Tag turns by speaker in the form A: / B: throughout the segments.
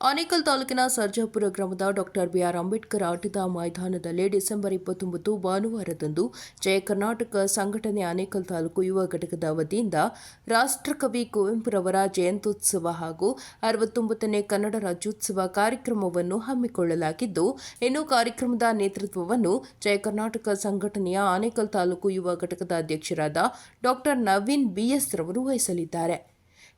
A: ಆನೇಕಲ್ ತಾಲೂಕಿನ ಸರ್ಜಾಪುರ ಗ್ರಾಮದ doctor B R Ambedkar ಆಟದ ಮೈದಾನದಲ್ಲಿ ಡಿಸೆಂಬರ್ ಇಪ್ಪತ್ತೊಂಬತ್ತು ಭಾನುವಾರದಂದು ಜಯ ಕರ್ನಾಟಕ ಸಂಘಟನೆ ಆನೇಕಲ್ ತಾಲೂಕು ಯುವ ಘಟಕದ ವತಿಯಿಂದ ರಾಷ್ಟ್ರಕವಿ ಕುವೆಂಪುರವರ ಜಯಂತ್ಯುತ್ಸವ ಹಾಗೂ ಅರವತ್ತೊಂಬತ್ತನೇ ಕನ್ನಡ ರಾಜ್ಯೋತ್ಸವ ಕಾರ್ಯಕ್ರಮವನ್ನು ಹಮ್ಮಿಕೊಳ್ಳಲಾಗಿದ್ದು, ಇನ್ನು ಕಾರ್ಯಕ್ರಮದ ನೇತೃತ್ವವನ್ನು ಜಯ ಕರ್ನಾಟಕ ಸಂಘಟನೆಯ ಆನೇಕಲ್ ತಾಲೂಕು ಯುವ ಘಟಕದ ಅಧ್ಯಕ್ಷರಾದ ಡಾಕ್ಟರ್ ನವೀನ್ ಬಿಎಸ್ ರವರು ವಹಿಸಲಿದ್ದಾರೆ.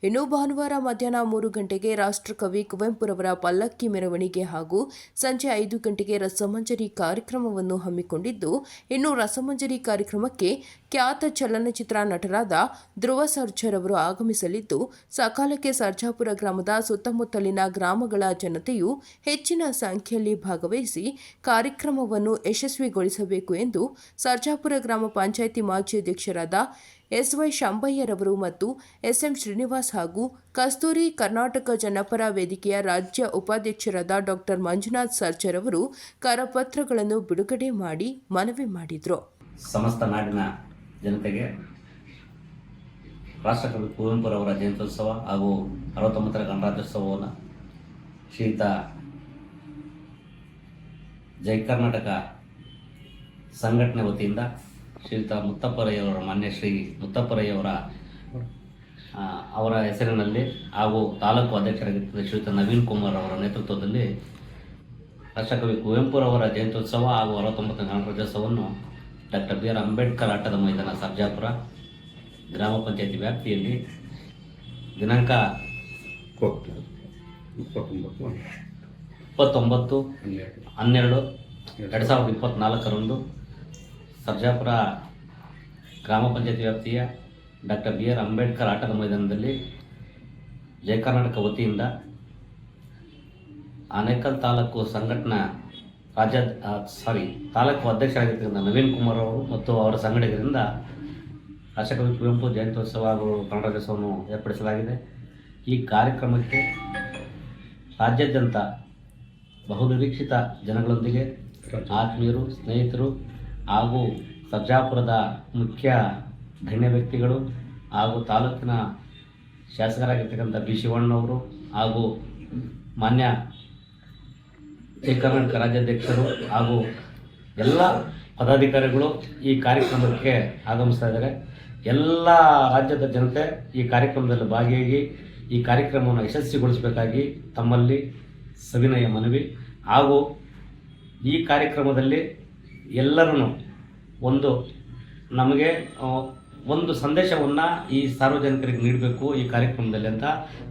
A: ಇನ್ನು ಭಾನುವಾರ ಮಧ್ಯಾಹ್ನ ಮೂರು ಗಂಟೆಗೆ ರಾಷ್ಟ್ರಕವಿ ಕುವೆಂಪುರವರ ಪಲ್ಲಕ್ಕಿ ಮೆರವಣಿಗೆ ಹಾಗೂ ಸಂಜೆ ಐದು ಗಂಟೆಗೆ ರಸಮಂಜರಿ ಕಾರ್ಯಕ್ರಮವನ್ನು ಹಮ್ಮಿಕೊಂಡಿದ್ದು, ಇನ್ನು ರಸಮಂಜರಿ ಕಾರ್ಯಕ್ರಮಕ್ಕೆ ಖ್ಯಾತ ಚಲನಚಿತ್ರ ನಟರಾದ ಧ್ರುವ ಸರ್ಜರ್ ಅವರು ಆಗಮಿಸಲಿದ್ದು, ಸಕಾಲಕ್ಕೆ ಸರ್ಜಾಪುರ ಗ್ರಾಮದ ಸುತ್ತಮುತ್ತಲಿನ ಗ್ರಾಮಗಳ ಜನತೆಯು ಹೆಚ್ಚಿನ ಸಂಖ್ಯೆಯಲ್ಲಿ ಭಾಗವಹಿಸಿ ಕಾರ್ಯಕ್ರಮವನ್ನು ಯಶಸ್ವಿಗೊಳಿಸಬೇಕು ಎಂದು ಸರ್ಜಾಪುರ ಗ್ರಾಮ ಪಂಚಾಯಿತಿ ಮಾಜಿ ಅಧ್ಯಕ್ಷರಾದ ಎಸ್ವೈ ಶಾಂಬಯ್ಯರವರು ಮತ್ತು ಎಸ್ ಎಂ ಶ್ರೀನಿವಾಸ್ ಹಾಗೂ ಕಸ್ತೂರಿ ಕರ್ನಾಟಕ ಜನಪರ ವೇದಿಕೆಯ ರಾಜ್ಯ ಉಪಾಧ್ಯಕ್ಷರಾದ ಡಾಕ್ಟರ್ ಮಂಜುನಾಥ್ ಸರ್ಜರ್ ಅವರು ಕರಪತ್ರಗಳನ್ನು ಬಿಡುಗಡೆ ಮಾಡಿ ಮನವಿ ಮಾಡಿದರು.
B: ಸಮಸ್ತ ನಾಡಿನ ಜನತೆಗೆ ರಾಷ್ಟ್ರಕವಿ ಕುವೆಂಪುರವರ ಜಯಂತ್ಯೋತ್ಸವ ಹಾಗೂ ಅರವತ್ತೊಂಬತ್ತರ ಗಣರಾಜ್ಯೋತ್ಸವವನ್ನು ಶ್ರೀಯುತ ಜೈ ಕರ್ನಾಟಕ ಸಂಘಟನೆ ವತಿಯಿಂದ ಶ್ರೀಯುತ ಮುತ್ತಪ್ಪರಯ್ಯವರ ಮಾನ್ಯ ಶ್ರೀ ಮುತ್ತಪ್ಪರಯ್ಯವರ ಅವರ ಹೆಸರಿನಲ್ಲಿ ಹಾಗೂ ತಾಲೂಕು ಅಧ್ಯಕ್ಷರಾಗಿದ್ದ ಶ್ರೀಯುತ ನವೀನ್ ಕುಮಾರ್ ಅವರ ನೇತೃತ್ವದಲ್ಲಿ ರಾಷ್ಟ್ರಕವಿ ಕುವೆಂಪುರವರ ಜಯಂತ್ಯೋತ್ಸವ ಹಾಗೂ ಅರವತ್ತೊಂಬತ್ತನೇ ಗಣರಾಜ್ಯೋತ್ಸವವನ್ನು ಡಾಕ್ಟರ್ ಬಿ ಆರ್ ಅಂಬೇಡ್ಕರ್ ಆಟದ ಮೈದಾನ ಸರ್ಜಾಪುರ ಗ್ರಾಮ ಪಂಚಾಯತಿ ವ್ಯಾಪ್ತಿಯಲ್ಲಿ ದಿನಾಂಕ
C: ಇಪ್ಪತ್ತೊಂಬತ್ತು, ಹನ್ನೆರಡು,
B: ಎರಡು ಸಾವಿರದ ಇಪ್ಪತ್ತ್ನಾಲ್ಕರಂದು ಸರ್ಜಾಪುರ ಗ್ರಾಮ ಪಂಚಾಯತಿ ವ್ಯಾಪ್ತಿಯ ಡಾಕ್ಟರ್ ಬಿ ಆರ್ ಅಂಬೇಡ್ಕರ್ ಆಟದ ಮೈದಾನದಲ್ಲಿ ಜಯ ಕರ್ನಾಟಕ ವತಿಯಿಂದ ಆನೇಕಲ್ ತಾಲೂಕು ಸಂಘಟನಾ ರಾಜ್ಯ ಸಾರಿ ತಾಲೂಕು ಅಧ್ಯಕ್ಷರಾಗಿರ್ತಕ್ಕಂಥ ನವೀನ್ ಕುಮಾರ್ ಅವರು ಮತ್ತು ಅವರ ಸಂಘಟಕರಿಂದ ರಾಷ್ಟ್ರಕವಿ ಕುವೆಂಪು ಜಯಂತ್ಯೋತ್ಸವ ಹಾಗೂ ಗಣರಾಜ್ಯೋತ್ಸವವನ್ನು ಏರ್ಪಡಿಸಲಾಗಿದೆ. ಈ ಕಾರ್ಯಕ್ರಮಕ್ಕೆ ರಾಜ್ಯಾದ್ಯಂತ ಬಹುನಿರೀಕ್ಷಿತ ಜನಗಳೊಂದಿಗೆ ಆತ್ಮೀಯರು, ಸ್ನೇಹಿತರು ಹಾಗೂ ಸರ್ಜಾಪುರದ ಮುಖ್ಯ ಗಣ್ಯ ವ್ಯಕ್ತಿಗಳು ಹಾಗೂ ತಾಲೂಕಿನ ಶಾಸಕರಾಗಿರ್ತಕ್ಕಂಥ ಬಿ ಶಿವಣ್ಣವರು ಹಾಗೂ ಮಾನ್ಯ ಕರ್ನಾಟಕ ರಾಜ್ಯಾಧ್ಯಕ್ಷರು ಹಾಗೂ ಎಲ್ಲ ಪದಾಧಿಕಾರಿಗಳು ಈ ಕಾರ್ಯಕ್ರಮಕ್ಕೆ ಆಗಮಿಸ್ತಾ ಇದ್ದಾರೆ. ಎಲ್ಲ ರಾಜ್ಯದ ಜನತೆ ಈ ಕಾರ್ಯಕ್ರಮದಲ್ಲಿ ಭಾಗಿಯಾಗಿ ಈ ಕಾರ್ಯಕ್ರಮವನ್ನು ಯಶಸ್ವಿಗೊಳಿಸಬೇಕಾಗಿ ತಮ್ಮಲ್ಲಿ ಸವಿನಯ ಮನವಿ ಹಾಗೂ ಈ ಕಾರ್ಯಕ್ರಮದಲ್ಲಿ ಎಲ್ಲರೂ ಒಂದು ನಮಗೆ ಒಂದು ಸಂದೇಶವನ್ನು ಈ ಸಾರ್ವಜನಿಕರಿಗೆ ನೀಡಬೇಕು ಈ ಕಾರ್ಯಕ್ರಮದಲ್ಲಿ ಅಂತ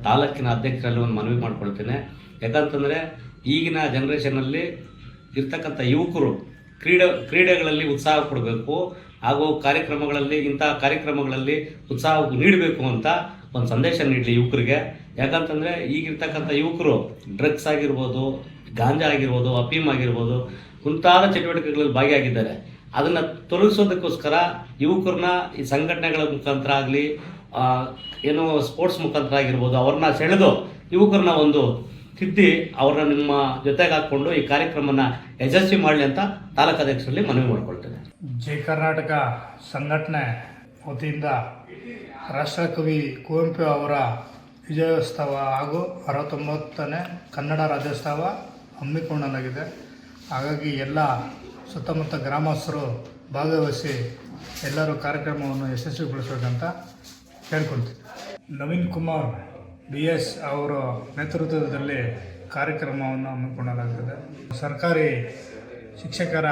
B: ತಾಲೂಕಿನ ಅಧ್ಯಕ್ಷರಲ್ಲಿ ಒಂದು ಮನವಿ ಮಾಡ್ಕೊಳ್ತೇನೆ. ಯಾಕಂತಂದರೆ ಈಗಿನ ಜನ್ರೇಷನಲ್ಲಿ ಇರ್ತಕ್ಕಂಥ ಯುವಕರು ಕ್ರೀಡೆ, ಕ್ರೀಡೆಗಳಲ್ಲಿ ಉತ್ಸಾಹ ಕೊಡಬೇಕು ಹಾಗೂ ಕಾರ್ಯಕ್ರಮಗಳಲ್ಲಿ ಇಂಥ ಕಾರ್ಯಕ್ರಮಗಳಲ್ಲಿ ಉತ್ಸಾಹ ನೀಡಬೇಕು ಅಂತ ಒಂದು ಸಂದೇಶ ನೀಡಲಿ ಯುವಕರಿಗೆ. ಯಾಕಂತಂದರೆ ಈಗಿರ್ತಕ್ಕಂಥ ಯುವಕರು ಡ್ರಗ್ಸ್ ಆಗಿರ್ಬೋದು, ಗಾಂಜಾ ಆಗಿರ್ಬೋದು, ಅಫೀಮ್ ಆಗಿರ್ಬೋದು ಮುಂತಾದ ಚಟುವಟಿಕೆಗಳಲ್ಲಿ ಭಾಗಿಯಾಗಿದ್ದಾರೆ. ಅದನ್ನು ತೊಲಗಿಸೋದಕ್ಕೋಸ್ಕರ ಯುವಕರನ್ನ ಈ ಸಂಘಟನೆಗಳ ಮುಖಾಂತರ ಆಗಲಿ ಏನೋ ಸ್ಪೋರ್ಟ್ಸ್ ಮುಖಾಂತರ ಆಗಿರ್ಬೋದು, ಅವ್ರನ್ನ ಸೆಳೆದು ಯುವಕರನ್ನ ಒಂದು ತಿದ್ದಿ ಅವ್ರನ್ನ ನಿಮ್ಮ ಜೊತೆಗೆ ಹಾಕ್ಕೊಂಡು ಈ ಕಾರ್ಯಕ್ರಮನ ಯಶಸ್ವಿ ಮಾಡಲಿ ಅಂತ ತಾಲೂಕು ಅಧ್ಯಕ್ಷರಲ್ಲಿ ಮನವಿ ಮಾಡಿಕೊಳ್ತೇನೆ.
D: ಜೈ ಕರ್ನಾಟಕ ಸಂಘಟನೆ ವತಿಯಿಂದ ರಾಷ್ಟ್ರಕವಿ ಕುವೆಂಪು ಅವರ ವಿಜಯೋತ್ಸವ ಹಾಗೂ ಅರವತ್ತೊಂಬತ್ತನೇ ಕನ್ನಡ ರಾಜ್ಯೋತ್ಸವ ಹಮ್ಮಿಕೊಳ್ಳಲಾಗಿದೆ. ಹಾಗಾಗಿ ಎಲ್ಲ ಸುತ್ತಮುತ್ತ ಗ್ರಾಮಸ್ಥರು ಭಾಗವಹಿಸಿ ಎಲ್ಲರೂ ಕಾರ್ಯಕ್ರಮವನ್ನು ಯಶಸ್ವಿಗೊಳಿಸಬೇಕಂತ ಕೇಳ್ಕೊಳ್ತೀನಿ ನವೀನ್ ಕುಮಾರ್ ಬಿ ಎಸ್ ಅವರ ನೇತೃತ್ವದಲ್ಲಿ ಕಾರ್ಯಕ್ರಮವನ್ನು ಹಮ್ಮಿಕೊಳ್ಳಲಾಗುತ್ತದೆ ಸರ್ಕಾರಿ ಶಿಕ್ಷಕರ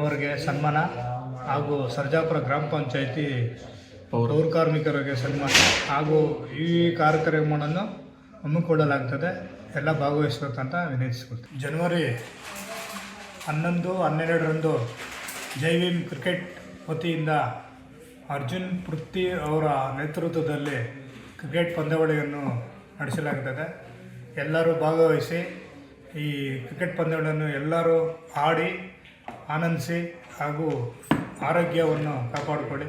D: ಅವರಿಗೆ ಸನ್ಮಾನ ಹಾಗೂ ಸರ್ಜಾಪುರ ಗ್ರಾಮ ಪಂಚಾಯಿತಿ ಪೌರ ಕಾರ್ಮಿಕರಿಗೆ ಸನ್ಮಾನ ಹಾಗೂ ಈ ಕಾರ್ಯಕ್ರಮವನ್ನು ಹಮ್ಮಿಕೊಳ್ಳಲಾಗ್ತದೆ. ಎಲ್ಲ ಭಾಗವಹಿಸಬೇಕಂತ ವಿನಂತಿಸಿಕೊಳ್ತೀನಿ. ಜನವರಿ ಹನ್ನೊಂದು, ಹನ್ನೆರಡರಂದು ಜೈ ವಿಮ್ ಕ್ರಿಕೆಟ್ ವತಿಯಿಂದ ಅರ್ಜುನ್ ಪೃಥ್ವಿ ಅವರ ನೇತೃತ್ವದಲ್ಲಿ ಕ್ರಿಕೆಟ್ ಪಂದ್ಯಾವಳಿಯನ್ನು ನಡೆಸಲಾಗುತ್ತದೆ. ಎಲ್ಲರೂ ಭಾಗವಹಿಸಿ ಈ ಕ್ರಿಕೆಟ್ ಪಂದ್ಯಗಳನ್ನು ಎಲ್ಲರೂ ಆಡಿ, ಆನಂದಿಸಿ ಹಾಗೂ ಆರೋಗ್ಯವನ್ನು ಕಾಪಾಡಿಕೊಳ್ಳಿ.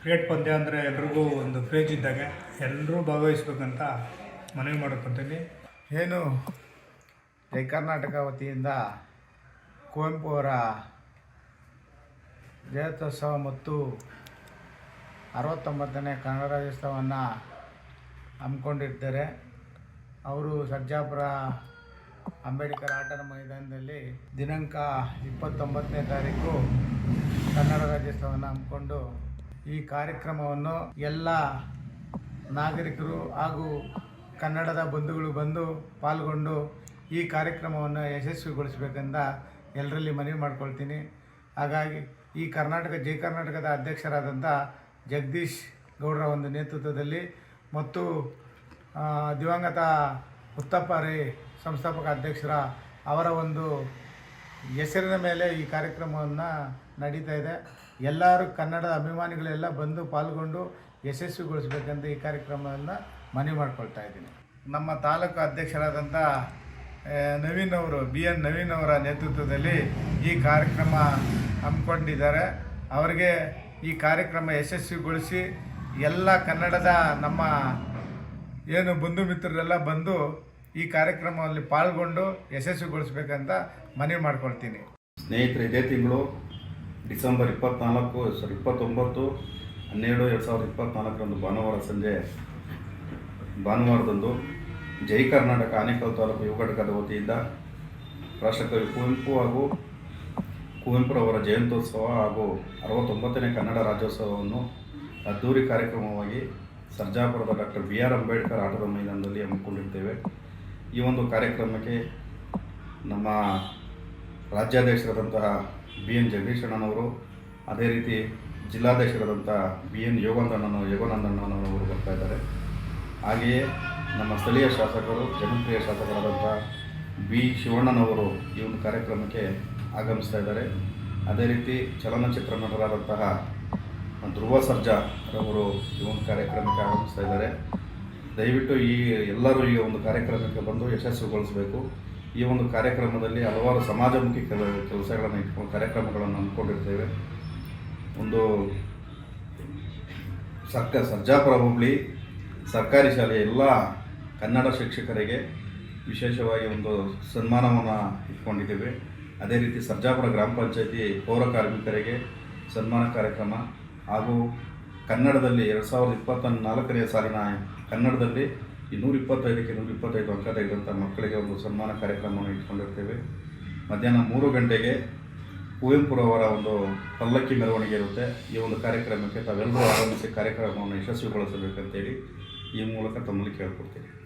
D: ಕ್ರಿಕೆಟ್ ಪಂದ್ಯ ಅಂದರೆ ಎಲ್ರಿಗೂ ಒಂದು ಕ್ರೇಜ್ ಇದ್ದಾಗ ಎಲ್ಲರೂ ಭಾಗವಹಿಸ್ಬೇಕಂತ ಮನವಿ ಮಾಡ್ಕೊತೀನಿ.
E: ಏನು? ಜೈ ಕರ್ನಾಟಕ ವತಿಯಿಂದ ಕುವೆಂಪು ಅವರ ಜಯಂತ್ಯೋತ್ಸವ ಮತ್ತು ಅರವತ್ತೊಂಬತ್ತನೇ ಕನ್ನಡ ರಾಜ್ಯೋತ್ಸವವನ್ನು ಹಮ್ಮಿಕೊಂಡಿರ್ತಾರೆ ಅವರು ಸರ್ಜಾಪುರ ಅಂಬೇಡ್ಕರ್ ಆಟದ ಮೈದಾನದಲ್ಲಿ ದಿನಾಂಕ ಇಪ್ಪತ್ತೊಂಬತ್ತನೇ ತಾರೀಕು ಕನ್ನಡ ರಾಜ್ಯೋತ್ಸವವನ್ನು ಹಮ್ಮಿಕೊಂಡು ಈ ಕಾರ್ಯಕ್ರಮವನ್ನು ಎಲ್ಲ ನಾಗರಿಕರು ಹಾಗೂ ಕನ್ನಡದ ಬಂಧುಗಳು ಬಂದು ಪಾಲ್ಗೊಂಡು ಈ ಕಾರ್ಯಕ್ರಮವನ್ನು ಯಶಸ್ವಿಗೊಳಿಸಬೇಕೆಂದ ಎಲ್ಲರಲ್ಲಿ ಮನವಿ ಮಾಡ್ಕೊಳ್ತೀನಿ. ಹಾಗಾಗಿ ಈ ಕರ್ನಾಟಕ, ಜೈ ಕರ್ನಾಟಕದ ಅಧ್ಯಕ್ಷರಾದಂಥ ಜಗದೀಶ್ ಗೌಡರ ಒಂದು ನೇತೃತ್ವದಲ್ಲಿ ಮತ್ತು ದಿವಂಗತ ಉತ್ತಪ್ಪ ರೈ ಸಂಸ್ಥಾಪಕ ಅಧ್ಯಕ್ಷರ ಅವರ ಒಂದು ಹೆಸರಿನ ಮೇಲೆ ಈ ಕಾರ್ಯಕ್ರಮವನ್ನು ನಡೀತಾ ಇದೆ. ಎಲ್ಲರೂ ಕನ್ನಡದ ಅಭಿಮಾನಿಗಳೆಲ್ಲ ಬಂದು ಪಾಲ್ಗೊಂಡು ಯಶಸ್ವಿಗೊಳಿಸ್ಬೇಕಂತ ಈ ಕಾರ್ಯಕ್ರಮವನ್ನು ಮನವಿ ಮಾಡ್ಕೊಳ್ತಾ ಇದ್ದೀನಿ. ನಮ್ಮ ತಾಲೂಕು ಅಧ್ಯಕ್ಷರಾದಂಥ ನವೀನ್ ಅವರು, ಬಿ ಎನ್ ನವೀನ್ ಅವರ ನೇತೃತ್ವದಲ್ಲಿ ಈ ಕಾರ್ಯಕ್ರಮ ಹಮ್ಮಿಕೊಂಡಿದ್ದಾರೆ. ಅವರಿಗೆ ಈ ಕಾರ್ಯಕ್ರಮ ಯಶಸ್ವಿಗೊಳಿಸಿ ಎಲ್ಲ ಕನ್ನಡದ ನಮ್ಮ ಏನು ಬಂಧು ಮಿತ್ರರೆಲ್ಲ ಬಂದು ಈ ಕಾರ್ಯಕ್ರಮದಲ್ಲಿ ಪಾಲ್ಗೊಂಡು ಯಶಸ್ವಿಗೊಳಿಸ್ಬೇಕಂತ ಮನವಿ ಮಾಡ್ಕೊಳ್ತೀನಿ.
C: ಸ್ನೇಹಿತರೆ, ಇದೇ ತಿಂಗಳು ಡಿಸೆಂಬರ್ ಇಪ್ಪತ್ನಾಲ್ಕು ಸಾರಿ ಇಪ್ಪತ್ತೊಂಬತ್ತು, ಹನ್ನೆರಡು, ಎರಡು ಸಾವಿರದ ಇಪ್ಪತ್ನಾಲ್ಕರಂದು ಭಾನುವಾರ ಸಂಜೆ ಭಾನುವಾರದಂದು ಜೈ ಕರ್ನಾಟಕ, ಆನೇಕಲ್ ತಾಲೂಕು ಯುವ ಘಟಕದ ವತಿಯಿಂದ ರಾಷ್ಟ್ರಕವಿ ಕುವೆಂಪು ಹಾಗೂ ಕುವೆಂಪುರವರ ಜಯಂತ್ಯೋತ್ಸವ ಹಾಗೂ ಅರವತ್ತೊಂಬತ್ತನೇ ಕನ್ನಡ ರಾಜ್ಯೋತ್ಸವವನ್ನು ಅದ್ದೂರಿ ಕಾರ್ಯಕ್ರಮವಾಗಿ ಸರ್ಜಾಪುರದ ಡಾಕ್ಟರ್ ಬಿ ಆರ್ ಅಂಬೇಡ್ಕರ್ ಆಟದ ಮೈದಾನದಲ್ಲಿ ಹಮ್ಮಿಕೊಂಡಿರ್ತೇವೆ. ಈ ಒಂದು ಕಾರ್ಯಕ್ರಮಕ್ಕೆ ನಮ್ಮ ರಾಜ್ಯಾಧ್ಯಕ್ಷರಾದಂತಹ ಬಿ ಎನ್ ಜಗದೀಶಣ್ಣನವರು, ಅದೇ ರೀತಿ ಜಿಲ್ಲಾಧ್ಯಕ್ಷರಾದಂಥ ಬಿ ಎನ್ ಯೋಗಾನಂದಣ್ಣನವರು ಯೋಗಾನಂದಣ್ಣನವರು ಬರ್ತಾ ಇದ್ದಾರೆ. ಹಾಗೆಯೇ ನಮ್ಮ ಸ್ಥಳೀಯ ಶಾಸಕರು, ಜನಪ್ರಿಯ ಶಾಸಕರಾದಂಥ ಬಿ. ಶಿವಣ್ಣನವರು ಈ ಒಂದು ಕಾರ್ಯಕ್ರಮಕ್ಕೆ ಆಗಮಿಸ್ತಾ ಇದ್ದಾರೆ. ಅದೇ ರೀತಿ ಚಲನಚಿತ್ರ ನಟರಾದಂತಹ ಧ್ರುವ ಸರ್ಜಾ ರವರು ಈ ಒಂದು ಕಾರ್ಯಕ್ರಮಕ್ಕೆ ಆಗಮಿಸ್ತಾ ಇದ್ದಾರೆ. ದಯವಿಟ್ಟು ಈ ಎಲ್ಲರೂ ಈ ಒಂದು ಕಾರ್ಯಕ್ರಮಕ್ಕೆ ಬಂದು ಯಶಸ್ವಿಗೊಳಿಸಬೇಕು. ಈ ಒಂದು ಕಾರ್ಯಕ್ರಮದಲ್ಲಿ ಹಲವಾರು ಸಮಾಜಮುಖಿ ಕೆಲ, ಕೆಲಸಗಳನ್ನು ಇಟ್ಕೊಂಡು ಕಾರ್ಯಕ್ರಮಗಳನ್ನು ಅಂದ್ಕೊಂಡಿರ್ತೇವೆ ಒಂದು ಸರ್ಕ, ಸರ್ಜಾಪುರ ಹುಬ್ಬಳ್ಳಿ ಸರ್ಕಾರಿ ಶಾಲೆಯ ಎಲ್ಲ ಕನ್ನಡ ಶಿಕ್ಷಕರಿಗೆ ವಿಶೇಷವಾಗಿ ಒಂದು ಸನ್ಮಾನವನ್ನು ಇಟ್ಕೊಂಡಿದ್ದೇವೆ. ಅದೇ ರೀತಿ ಸರ್ಜಾಪುರ ಗ್ರಾಮ ಪಂಚಾಯತಿ ಪೌರ ಕಾರ್ಮಿಕರಿಗೆ ಸನ್ಮಾನ ಕಾರ್ಯಕ್ರಮ ಹಾಗೂ ಕನ್ನಡದಲ್ಲಿ ಎರಡು ಸಾವಿರದ ಇಪ್ಪತ್ತ ನಾಲ್ಕನೇ ಸಾಲಿನ ಕನ್ನಡದಲ್ಲಿ ಇನ್ನೂರ ನೂರ ಇಪ್ಪತ್ತೈದಕ್ಕೆ ನೂರ ಇಪ್ಪತ್ತೈದು ಅಂಕ ತೆಗೆದಂಥ ಮಕ್ಕಳಿಗೆ ಒಂದು ಸನ್ಮಾನ ಕಾರ್ಯಕ್ರಮವನ್ನು ಇಟ್ಕೊಂಡಿರ್ತೇವೆ. ಮಧ್ಯಾಹ್ನ ಮೂರು ಗಂಟೆಗೆ ಕುವೆಂಪುರವರ ಒಂದು ಪಲ್ಲಕ್ಕಿ ಮೆರವಣಿಗೆ ಇರುತ್ತೆ. ಈ ಒಂದು ಕಾರ್ಯಕ್ರಮಕ್ಕೆ ತಾವೆಲ್ಲರೂ ಆಗಮಿಸಿ ಕಾರ್ಯಕ್ರಮವನ್ನು ಯಶಸ್ವಿಗೊಳಿಸಬೇಕಂತೇಳಿ ಈ ಮೂಲಕ ತಮ್ಮಲ್ಲಿ ಕೇಳ್ಕೊಡ್ತೀನಿ.